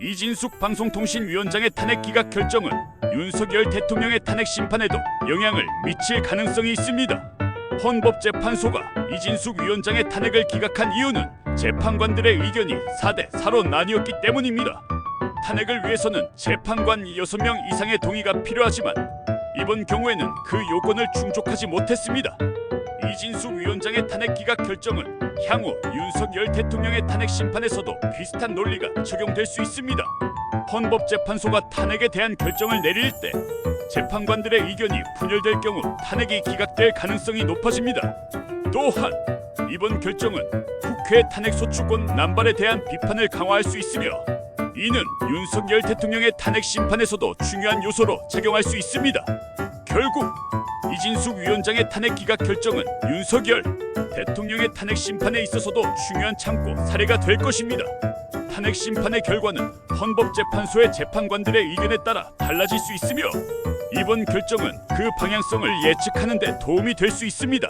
이진숙 방송통신위원장의 탄핵 기각 결정은 윤석열 대통령의 탄핵 심판에도 영향을 미칠 가능성이 있습니다. 헌법재판소가 이진숙 위원장의 탄핵을 기각한 이유는 재판관들의 의견이 4대 4로 나뉘었기 때문입니다. 탄핵을 위해서는 재판관 6명 이상의 동의가 필요하지만 이번 경우에는 그 요건을 충족하지 못했습니다. 이진숙 위원장의 탄핵 기각 결정은 향후 윤석열 대통령의 탄핵 심판에서도 비슷한 논리가 적용될 수 있습니다. 헌법재판소가 탄핵에 대한 결정을 내릴 때 재판관들의 의견이 분열될 경우 탄핵이 기각될 가능성이 높아집니다. 또한 이번 결정은 국회 탄핵 소추권 남발에 대한 비판을 강화할 수 있으며 이는 윤석열 대통령의 탄핵 심판에서도 중요한 요소로 작용할 수 있습니다. 결국 이진숙 위원장의 탄핵 기각 결정은 윤석열 대통령의 탄핵 심판에 있어서도 중요한 참고 사례가 될 것입니다. 탄핵 심판의 결과는 헌법재판소의 재판관들의 의견에 따라 달라질 수 있으며 이번 결정은 그 방향성을 예측하는 데 도움이 될 수 있습니다.